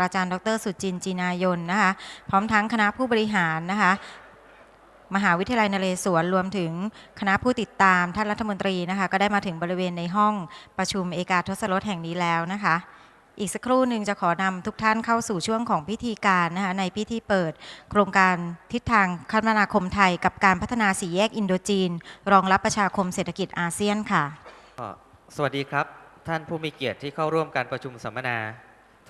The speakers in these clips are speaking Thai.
ตราจารย์ ดร สุจินจีนายนนะคะพร้อมทั้งคณะผู้บริหารนะคะมหาวิทยาลัยนเรศวรรวมถึงคณะผู้ติดตามท่านรัฐมนตรีนะคะก็ได้มาถึงบริเวณในห้องประชุมเอกาทศรสแห่งนี้แล้วนะคะอีกสักครู่หนึ่งจะขอนำทุกท่านเข้าสู่ช่วงของพิธีการนะคะในพิธีเปิด โครงการทิศทางคมนาคมไทย กับการพัฒนาสี่แยกอินโดจีน รองรับประชาคมเศรษฐกิจอาเซียนค่ะ สวัสดีครับ ท่านผู้มีเกียรติที่เข้าร่วมการประชุมสัมมนา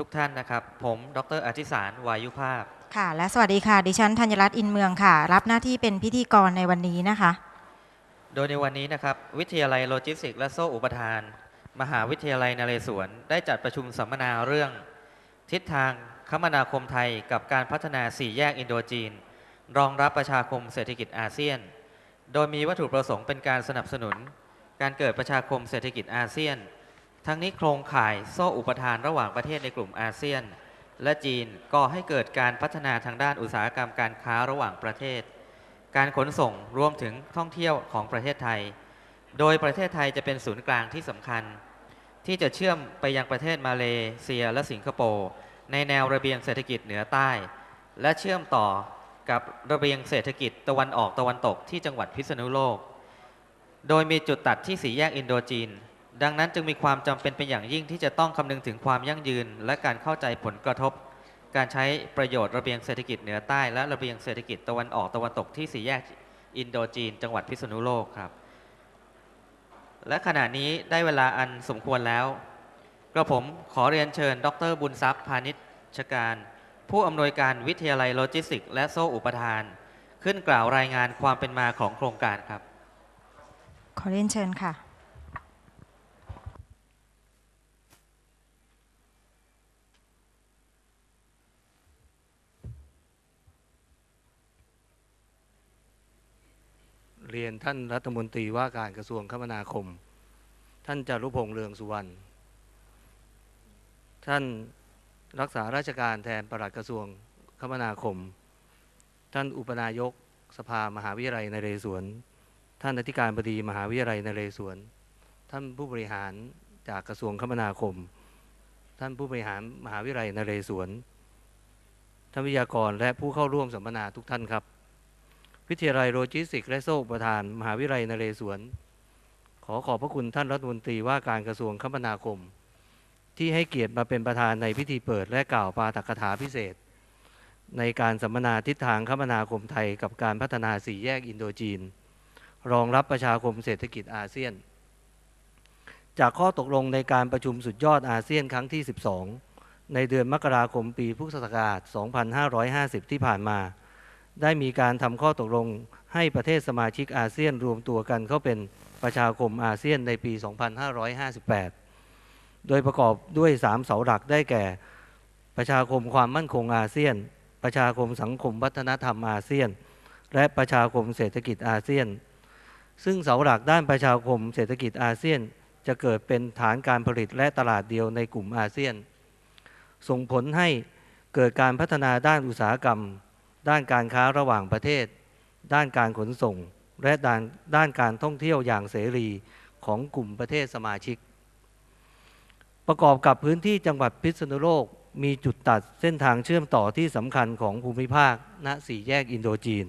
ทุกท่านนะครับ ผมดรอธิสารวายุภาพ ค่ะ และสวัสดีค่ะ ดิฉันธัญรัตน์อินเมืองค่ะ รับหน้าที่เป็นพิธีกรในวันนี้นะคะ โดยในวันนี้นะครับ วิทยาลัยโลจิสติกส์และโซ่อุปทาน มหาวิทยาลัยนเรศวร ได้จัดประชุมสัมมนาเรื่อง ทิศทางคมนาคมไทยกับการพัฒนาสี่แยกอินโดจีน รองรับประชาคมเศรษฐกิจอาเซียน โดยมีวัตถุประสงค์เป็นการสนับสนุน การเกิดประชาคมเศรษฐกิจอาเซียน ทั้งนี้โครงข่ายโซ่อุปทานระหว่างประเทศในกลุ่มอาเซียน และจีนก่อให้เกิดการพัฒนาทางด้านอุตสาหกรรมการค้าระหว่างประเทศ การขนส่งรวมถึงท่องเที่ยวของประเทศไทย โดยประเทศไทยจะเป็นศูนย์กลางที่สำคัญ ที่จะเชื่อมไปยังประเทศมาเลเซียและสิงคโปร์ในแนวระเบียงเศรษฐกิจเหนือใต้ และเชื่อมต่อกับระเบียงเศรษฐกิจตะวันออกตะวันตกที่จังหวัดพิษณุโลก โดยมีจุดตัดที่สีแยกอินโดจีน ดังนั้นจึงมีความจำเป็นเป็นอย่างยิ่งที่จะต้องคำนึงถึงความยั่งยืน และการเข้าใจผลกระทบ การใช้ประโยชน์ระเบียงเศรษฐกิจเหนือใต้และระเบียงเศรษฐกิจตะวันออกตะวันตกที่สี่แยกอินโดจีน จังหวัดพิษณุโลกครับ และขณะนี้ได้เวลาอันสมควรแล้วกระผมขอเรียนเชิญ ดรบุญทรัพย์พาณิชการ ผู้อำนวยการวิทยาลัยโลจิสติกส์และโซ่อุปทาน ขึ้นกล่าวรายงานความเป็นมาของโครงการครับ ขอเรียนเชิญค่ะ เรียนท่านรัฐมนตรีว่าการกระทรวงคมนาคม ท่านจารุพงษ์เรืองสุวรรณท่านรักษาราชการแทนปลัดกระทรวงคมนาคม ท่านอุปนายกสภามหาวิทยาลัยนเรศวร ท่านอธิการบดีมหาวิทยาลัยนเรศวร ท่านผู้บริหารจากกระทรวงคมนาคม ท่านผู้บริหารมหาวิทยาลัยนเรศวร ท่านวิทยากรและผู้เข้าร่วมสัมมนาทุกท่านครับ วิทยาลัยโลจิสติกส์และโซ่ประธาน มหาวิทยาลัยนเรศวร ขอขอบพระคุณท่านรัฐมนตรีว่าการกระทรวงคมนาคม ที่ให้เกียรติมาเป็นประธานในพิธีเปิดและกล่าวปาฐกถาพิเศษ ในการสัมมนาทิศทางคมนาคมไทยกับการพัฒนาสี่แยกอินโดจีน รองรับประชาคมเศรษฐกิจอาเซียน จากข้อตกลงในการประชุมสุดยอดอาเซียนครั้งที่ 12 ในเดือนมกราคมปีพุทธศักราช 2550 ที่ผ่านมา ได้มีการทำข้อตกลงให้ประเทศสมาชิกอาเซียนรวมตัวกันเข้าเป็นประชาคมอาเซียนในปี 2558 โดยประกอบด้วย 3 เสาหลักได้แก่ ประชาคมความมั่นคงอาเซียน ประชาคมสังคมวัฒนธรรมอาเซียน และประชาคมเศรษฐกิจอาเซียน ซึ่งเสาหลักด้านประชาคมเศรษฐกิจอาเซียน จะเกิดเป็นฐานการผลิตและตลาดเดียวในกลุ่มอาเซียน ส่งผลให้เกิดการพัฒนาด้านอุตสาหกรรม ด้านการค้าระหว่างประเทศ ด้านการขนส่ง และด้านด้านการท่องเที่ยวอย่างเสรีของกลุ่มประเทศสมาชิก ประกอบกับพื้นที่จังหวัดพิษณุโลกมีจุดตัดเส้นทางเชื่อมต่อที่สำคัญของภูมิภาคณสี่แยกอินโดจีน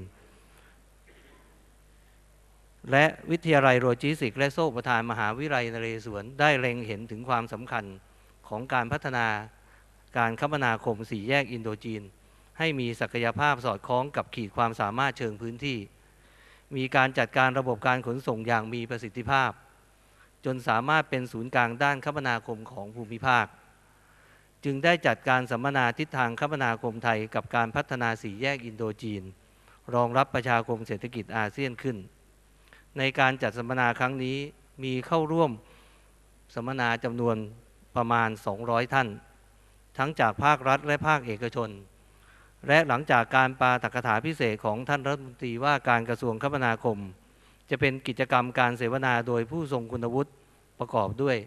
และวิทยาลัยโลจิสติก และโซ่ประธานมหาวิทยาลัยนเรศวรได้เล็งเห็นถึงความสำคัญของการพัฒนาการคมนาคมสี่แยกอินโดจีน ให้มีศักยภาพสอดคล้องกับขีดความสามารถเชิงพื้นที่ มีการจัดการระบบการขนส่งอย่างมีประสิทธิภาพ จนสามารถเป็นศูนย์กลางด้านคมนาคมของภูมิภาค จึงได้จัดการสัมมนาทิศทางคมนาคมไทยกับการพัฒนาสี่แยกอินโดจีน รองรับประชาคมเศรษฐกิจอาเซียนขึ้น ในการจัดสัมมนาครั้งนี้มีเข้าร่วมสัมมนาจำนวนประมาณ 200 ท่าน ทั้งจากภาครัฐและภาคเอกชน และหลังจากการปาฐกถาพิเศษของท่านรัฐมนตรีว่าการกระทรวงคมนาคม จะเป็นกิจกรรมการเสวนาโดยผู้ทรงคุณวุฒิประกอบด้วย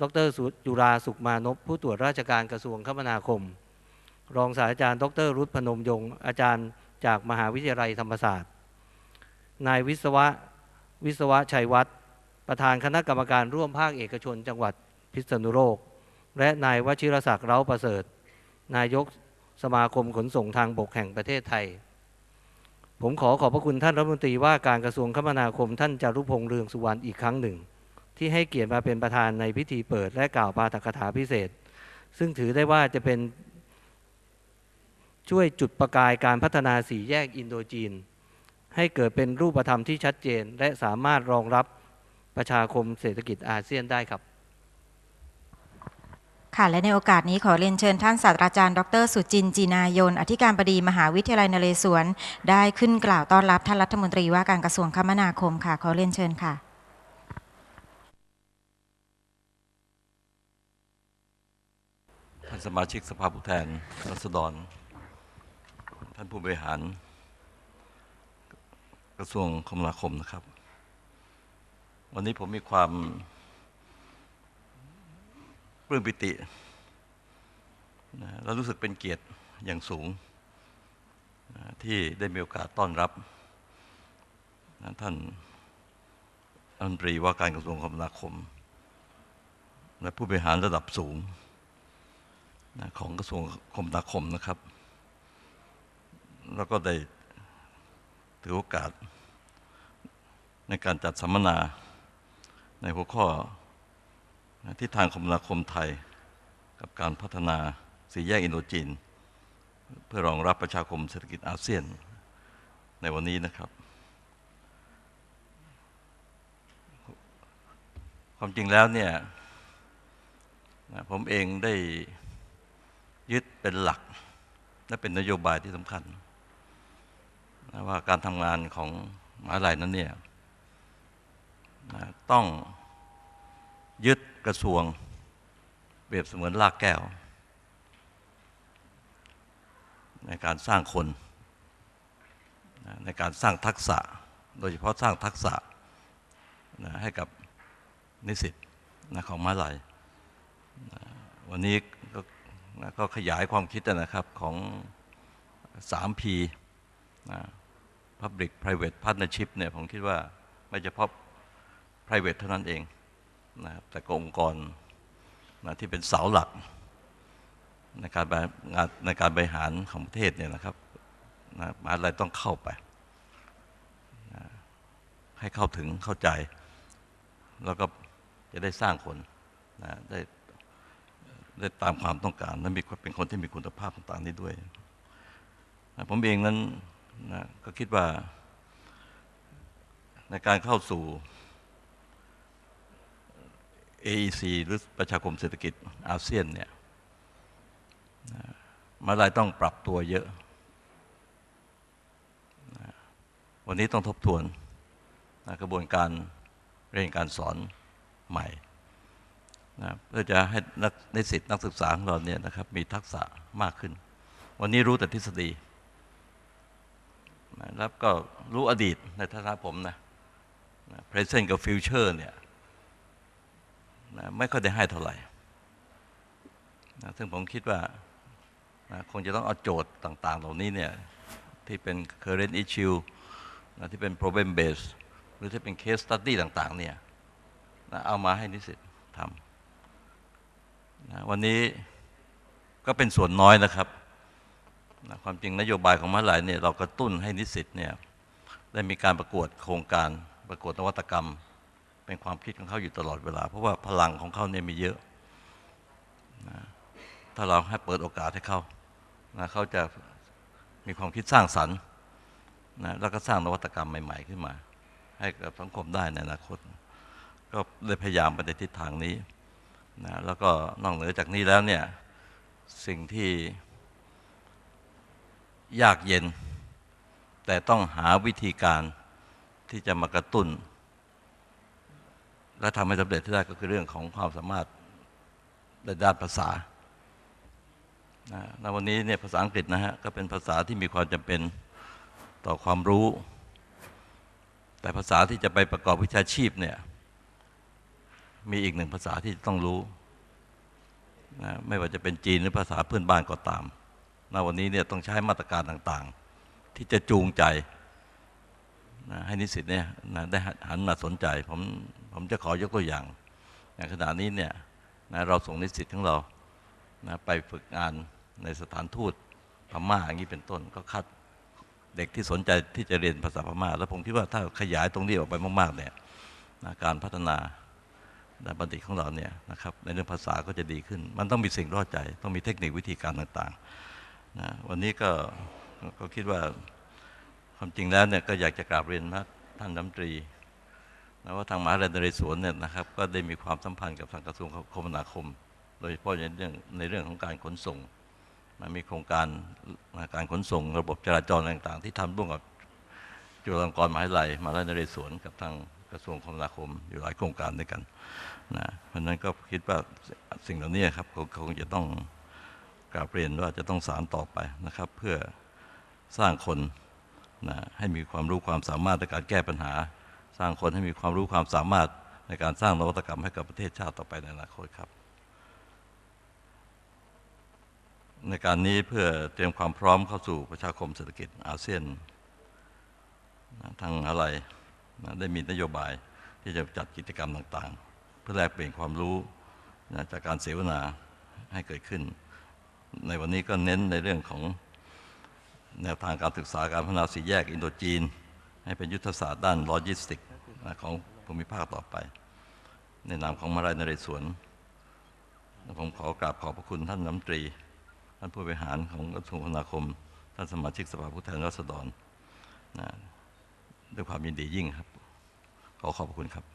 ดรสุจุราสุขมานพผู้ตรวจราชการกระทรวงคมนาคม รองศาสตราจารย์ ดรรุตพนมยงค์อาจารย์จากมหาวิทยาลัยธรรมศาสตร์ นายวิศวะวิศวะชัยวัฒน์ประธานคณะกรรมการร่วมภาคเอกชนจังหวัดพิษณุโลก และนายวชิรศักดิ์เร้าประเสริฐ นายก สมาคมขนส่งทางบกแห่งประเทศไทย ผมขอขอบพระคุณท่านรัฐมนตรีว่าการกระทรวงคมนาคมท่านจารุพงษ์เรืองสุวรรณอีกครั้งหนึ่ง ที่ให้เกียรติมาเป็นประธานในพิธีเปิดและกล่าวปาฐกถาพิเศษ ซึ่งถือได้ว่าจะเป็นช่วยจุดประกายการพัฒนาสี่แยกอินโดจีน ให้เกิดเป็นรูปธรรมที่ชัดเจน และสามารถรองรับประชาคมเศรษฐกิจอาเซียนได้ครับ ค่ะและในโอกาสนี้ขอเรียนเชิญท่านศาสตราจารย์ดรสุจินจีนายน อธิการบดีมหาวิทยาลัยนเรศวร ได้ขึ้นกล่าวต้อนรับท่านรัฐมนตรีว่าการกระทรวงคมนาคมค่ะ ขอเรียนเชิญค่ะ ท่านสมาชิกสภาผู้แทนรัษฎร ท่านผู้บริหาร กระทรวงคมนาคมนะครับ วันนี้ผมมีความ ปลื้มปิตินะและรู้สึกเป็นเกียรติอย่างสูง ที่ได้มีโอกาสต้อนรับ ท่านรันตรีว่าการกระทรวงคมนาคม และผู้บริหารระดับสูง ของกระทรวงคมนาคมนะครับ แล้วก็ได้ถือโอกาสในการจัดสัมมนาในหัวข้อ ทิศทางคมนาคมไทยกับการพัฒนาสี่แยกอินโดจีน เพื่อรองรับประชาคมเศรษฐกิจอาเซียนในวันนี้นะครับ ความจริงแล้วเนี่ยผมเองได้ยึดเป็นหลัก และเป็นนโยบายที่สำคัญ ว่าการทำงานของมหาลัยนั้นเนี่ยต้องยึด กระทรวง เปรียบเสมือนลากแก้ว ในการสร้างคน ในการสร้างทักษะ โดยเฉพาะสร้างทักษะให้กับนิสิตของมหาลัยวันนี้ก็ก็ขยายความคิดนะครับของ 3P นะ Public Private Partnership เนี่ยผมคิดว่าไม่เฉพาะ private เท่านั้นเอง นะครับแต่องค์กรนะที่เป็นเสาหลักในการงานในการบริหารของประเทศเนี่ยนะครับนะมหาอะไรต้องเข้าไปนะให้เข้าถึงเข้าใจ แล้วก็จะได้สร้างคนนะได้ได้ตามความต้องการและมีเป็นคนที่มีคุณภาพต่างๆนี้ด้วยนะผมเองนั้นนะก็คิดว่าในการเข้าสู่ AEC หรือประชาคมเศรษฐกิจอาเซียนเนี่ยมาลายต้องปรับตัวเยอะ วันนี้ต้องทบทวนกระบวนการเรียนการสอนใหม่นะเพื่อจะให้นักนิสิตนักศึกษาของเราเนี่ยนะครับมีทักษะมากขึ้น วันนี้รู้แต่ทฤษฎีนะแล้วก็รู้อดีตในฐานะผมนะนะ present กับ future เนี่ย นะไม่ค่อยได้ให้เท่าไหร่นะซึ่งผมคิดว่านะคงจะต้องเอาโจทย์ต่าง ๆ เหล่านี้เนี่ยที่เป็น current issue นะที่เป็น problem based หรือที่เป็น case study ต่าง ๆ เนี่ยนะเอามาให้นิสิตทำนะวันนี้ก็เป็นส่วนน้อยนะครับนะความจริงนโยบายของมหาลัยเนี่ยเรากระตุ้นให้นิสิตเนี่ยได้มีการประกวดโครงการประกวดนวัตกรรม เป็นความคิดของเขาอยู่ตลอดเวลา เพราะว่าพลังของเขาเนี่ยมีเยอะนะถ้าเราให้เปิดโอกาสให้เขานะเขาจะมีความคิดสร้างสรรค์นะแล้วก็สร้างนวัตกรรมใหม่ ๆ ขึ้นมา ให้กับสังคมได้ในอนาคต ก็เลยพยายามไปในทิศทางนี้นะแล้วก็นอกเหนือจากนี้แล้วเนี่ยสิ่งที่ยากเย็น แต่ต้องหาวิธีการที่จะมากระตุ้น และทำให้สำเร็จที่ได้ก็คือเรื่องของความสามารถในด้านภาษานะในวันนี้เนี่ยภาษาอังกฤษนะฮะก็เป็นภาษาที่มีความจำเป็นต่อความรู้ แต่ภาษาที่จะไปประกอบวิชาชีพเนี่ยมีอีกหนึ่งภาษาที่ต้องรู้นะไม่ว่าจะเป็นจีนหรือภาษาเพื่อนบ้านก็ตามณวันนี้เนี่ยต้องใช้มาตรการต่างๆ ที่จะจูงใจนะให้นิสิตเนี่ยนะได้หันมาสนใจ ผม ผมจะขอยกตัวอย่างอย่างขณะนี้เนี่ยนะเราส่งนิสิตของเรานะไปฝึกงานในสถานทูตพม่าอย่างนี้เป็นต้นก็คัดเด็กที่สนใจที่จะเรียนภาษาพม่า แล้วผมคิดว่าถ้าขยายตรงนี้ออกไปมากๆเนี่ยนะการพัฒนาด้านบัณฑิตของเราเนี่ยนะครับในเรื่องภาษาก็จะดีขึ้น มันต้องมีสิ่งรอดใจ ต้องมีเทคนิควิธีการต่างๆนะวันนี้ก็ก็คิดว่าความจริงแล้วเนี่ยก็อยากจะกราบเรียนพระท่านรัฐมตรี นะว่าทางมหาวิทยาลัยนเรศวรเนี่ยนะครับก็ได้มีความสัมพันธ์กับทางกระทรวงคมนาคม โดยเฉพาะในเรื่องในเรื่องของการขนส่งมันมีโครงการการขนส่ง ระบบจราจรต่าง ๆ ที่ทำร่วมกับจุฬาลงกรณ์มหาวิทยาลัยมหาวิทยาลัยนเรศวรกับทางกระทรวงคมนาคมอยู่หลายโครงการด้วยกันนะเพราะฉะนั้นก็คิดว่าสิ่งเหล่านี้ครับคงคงจะต้องกราบเรียนว่าจะต้องสารต่อไปนะครับ เพื่อสร้างคนนะให้มีความรู้ความสามารถในการแก้ปัญหา สร้างคนให้มีความรู้ความสามารถในการสร้างนวัตกรรมให้กับประเทศชาติต่อไปในอนาคตครับ ในการนี้เพื่อเตรียมความพร้อมเข้าสู่ประชาคมเศรษฐกิจอาเซียนทางอะไรได้มีนโยบายที่จะจัดกิจกรรมต่างๆ เพื่อแลกเปลี่ยนความรู้จากการเสวนาให้เกิดขึ้น ในวันนี้ก็เน้นในเรื่องของแนวทางการศึกษาการพัฒนาสีแยกอินโดจีน ให้เป็นยุทธศาสตร์ด้านโลจิสติกของภูมิภาคต่อไป ในนามของมาวิทยายนเรศวรผมขอกราบขอบพระคุณท่านน้ำตรี ท่านผู้บริหารของกระทรวงคมนาคม ท่านสมาชิกสภาผู้แทนราษฎรนะด้วยความยินดียิ่งครับ ขอขอบพระคุณครับ